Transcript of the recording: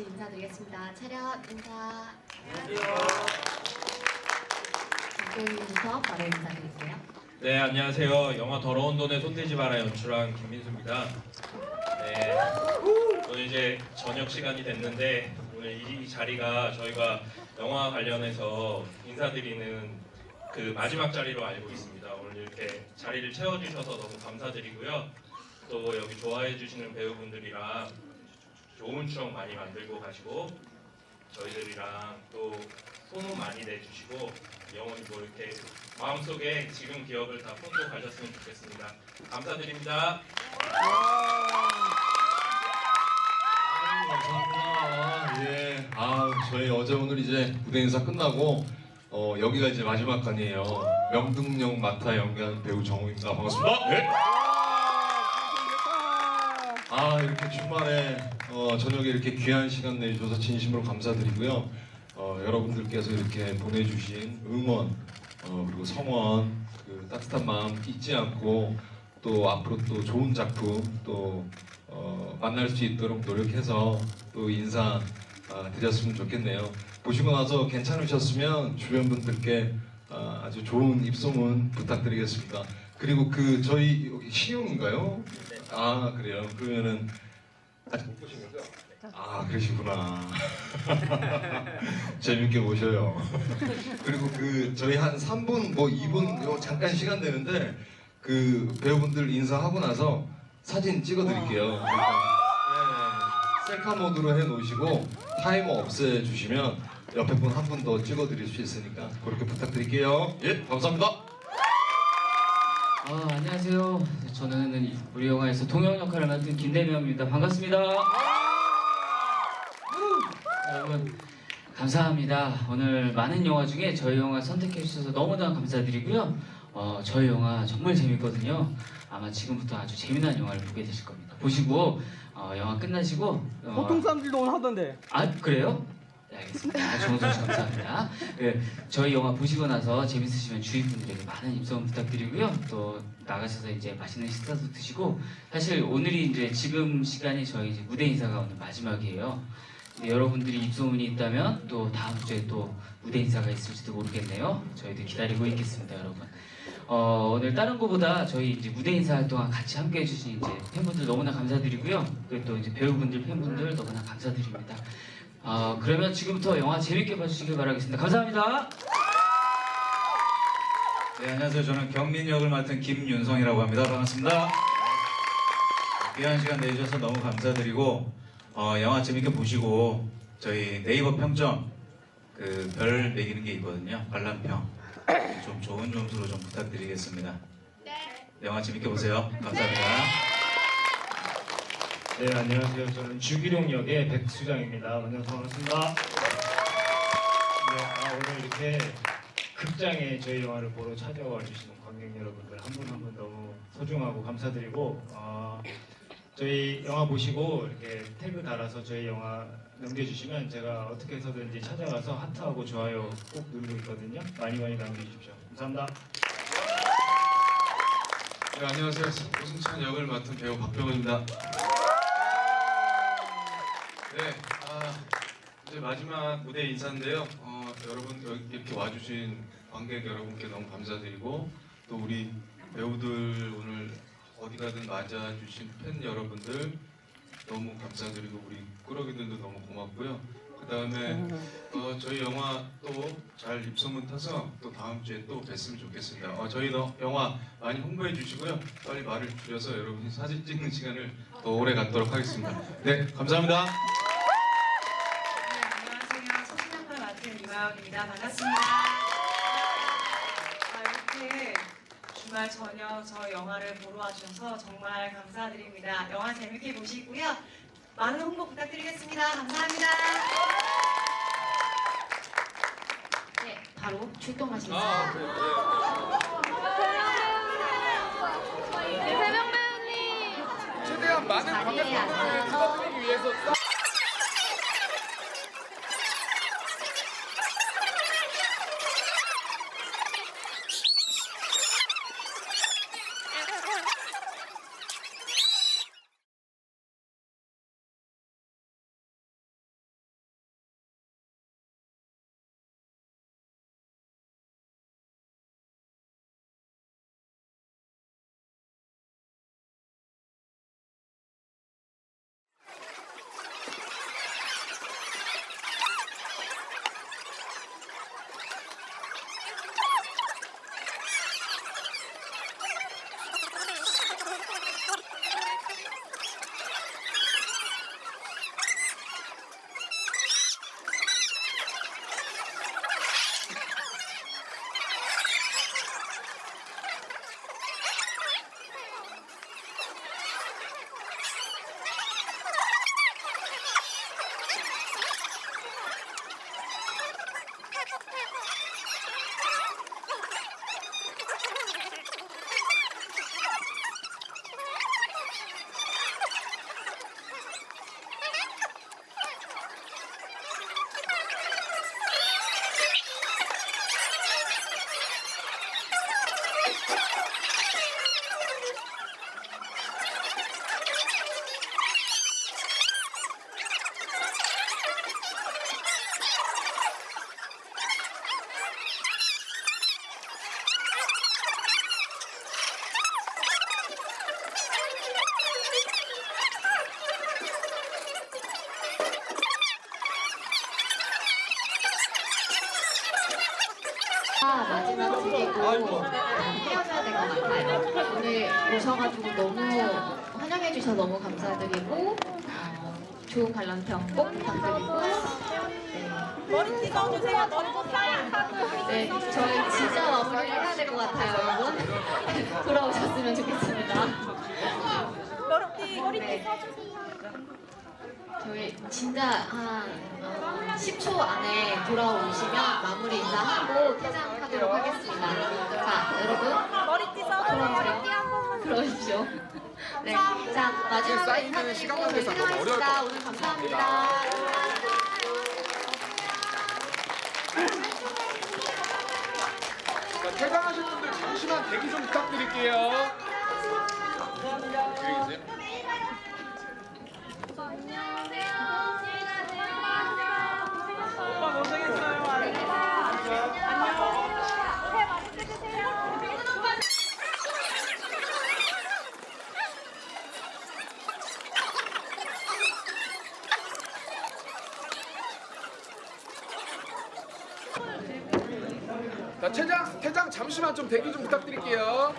같이 인사드리겠습니다. 차렷 인사. 박경민부터 바로 인사드릴게요. 네, 안녕하세요. 영화 더러운 돈에 손대지 마라 연출한 김민수입니다. 네, 오늘 이제 저녁 시간이 됐는데 오늘 이 자리가 저희가 영화 관련해서 인사드리는 그 마지막 자리로 알고 있습니다. 오늘 이렇게 자리를 채워주셔서 너무 감사드리고요. 또 여기 좋아해 주시는 배우분들이랑 좋은 추억 많이 만들고 가시고 저희들이랑 또 소문 많이 내주시고 영원히 뭐 이렇게 마음속에 지금 기억을 다 품고 가셨으면 좋겠습니다. 감사드립니다. 아유, 감사합니다. 예. 아, 저희 어제 오늘 이제 무대 인사 끝나고 어, 여기가 이제 마지막 간이에요. 명등령 마타 연기한 배우 정우입니다. 반갑습니다. 네. 아, 이렇게 주말에 어, 저녁에 이렇게 귀한 시간 내주셔서 진심으로 감사드리고요. 어, 여러분들께서 이렇게 보내주신 응원 어, 그리고 성원 그 따뜻한 마음 잊지 않고 또 앞으로 또 좋은 작품 또 어, 만날 수 있도록 노력해서 또 인사 아, 드렸으면 좋겠네요. 보시고 나서 괜찮으셨으면 주변 분들께 아, 아주 좋은 입소문 부탁드리겠습니다. 그리고 그 저희 여기 시용인가요? 아 그래요. 그러면은 아직 못 보신 거죠? 아 그러시구나. 재밌게 보셔요. 그리고 그 저희 한 3분 뭐 2분 요 잠깐 시간 되는데 그 배우분들 인사하고 나서 사진 찍어드릴게요. 그러니까, 네, 셀카 모드로 해놓으시고 타이머 없애주시면 옆에 분 한 분 더 찍어드릴 수 있으니까 그렇게 부탁드릴게요. 예, 감사합니다. 아, 안녕하세요. 저는 우리 영화에서 동영 역할을 맡은 김대명입니다. 반갑습니다. 여러분, 감사합니다. 오늘 많은 영화 중에 저희 영화 선택해 주셔서 너무나 감사드리고요. 어, 저희 영화 정말 재밌거든요. 아마 지금부터 아주 재미난 영화를 보게 되실 겁니다. 보시고 어, 영화 끝나시고 어, 보통 사람들도 오늘 하던데. 아 그래요? 네, 알겠습니다. 아, 좋은 소식 감사합니다. 그, 저희 영화 보시고 나서 재밌으시면 주위 분들에게 많은 입소문 부탁드리고요. 또 나가셔서 이제 맛있는 식사도 드시고 사실 오늘이 이제 지금 시간이 저희 이제 무대 인사가 오늘 마지막이에요. 근데 여러분들이 입소문이 있다면 또 다음 주에 또 무대 인사가 있을지도 모르겠네요. 저희도 기다리고 있겠습니다, 여러분. 어, 오늘 다른 거보다 저희 이제 무대 인사 동안 같이 함께 해주신 이제 팬분들 너무나 감사드리고요. 그리고 또 이제 배우분들, 팬분들 너무나 감사드립니다. 아, 그러면 지금부터 영화 재밌게 봐주시길 바라겠습니다. 감사합니다. 네, 안녕하세요. 저는 경민 역을 맡은 김윤성이라고 합니다. 반갑습니다. 귀한 시간 내주셔서 너무 감사드리고 어, 영화 재밌게 보시고 저희 네이버 평점 그 별 매기는 게 있거든요. 관람평 좀 좋은 점수로 좀 부탁드리겠습니다. 영화 재밌게 보세요. 감사합니다. 네, 안녕하세요. 저는 주기룡 역의 백수장입니다. 만나서 반갑습니다. 네, 아, 오늘 이렇게 극장에 저희 영화를 보러 찾아와 주시는 관객 여러분들 한 분 한 분 너무 소중하고 감사드리고 어, 저희 영화 보시고 이렇게 태그 달아서 저희 영화 남겨주시면 제가 어떻게 해서든지 찾아가서 하트하고 좋아요 꼭 누르고 있거든요. 많이 많이 남겨주십시오. 감사합니다. 네, 안녕하세요. 오승찬 역을 맡은 배우 박병호입니다. 네, 아, 이제 마지막 무대 인사인데요. 어, 여러분 여기 이렇게 와주신 관객 여러분께 너무 감사드리고 또 우리 배우들 오늘 어디 가든 맞아주신 팬 여러분들 너무 감사드리고 우리 꾸러기들도 너무 고맙고요. 그 다음에 어, 저희 영화 또 잘 입소문 타서 또 다음 주에 또 뵀으면 좋겠습니다. 어, 저희 너, 영화 많이 홍보해 주시고요. 빨리 말을 줄여서 여러분이 사진 찍는 시간을 더 오래 갖도록 하겠습니다. 네, 감사합니다. 네, 안녕하세요. 소신역을 맡은 이마영입니다. 반갑습니다. 아, 이렇게 주말 저녁 저 영화를 보러 와주셔서 정말 감사드립니다. 영화 재밌게 보시고요. 많은 홍보 부탁드리겠습니다. 감사합니다. 네, 바로 출동하시겠습니다. 아, 그래요. 배명 배우님. 최대한 많은 위해서 마지막 드리고 헤어져야 될 것 같아요. 오늘 오셔가지고 너무 환영해 주셔서 너무 감사드리고 어, 좋은 관람평 꼭 부탁드리고 네. 머리띠 넣어주세요. 머리띠 네, 저희 진짜 마무리를 해야 될 것 같아요, 여러분. 돌아오셨으면 좋겠습니다. 머리띠 머리띠 네. 저희 진짜 한 어, 10초 안에 돌아오시면 마무리 인사하고 퇴장하도록 하겠습니다. 자, 여러분 머리띠 돌아오세요. 들어오십시오. 네, 자 마지막으로 인사드리고 퇴장하겠습니다. 오늘 감사합니다. 자, 퇴장하실 분들 잠시만 대기 좀 부탁드릴게요. 여기 계세요? 자, 퇴장, 퇴장 잠시만 좀 대기 좀 부탁드릴게요.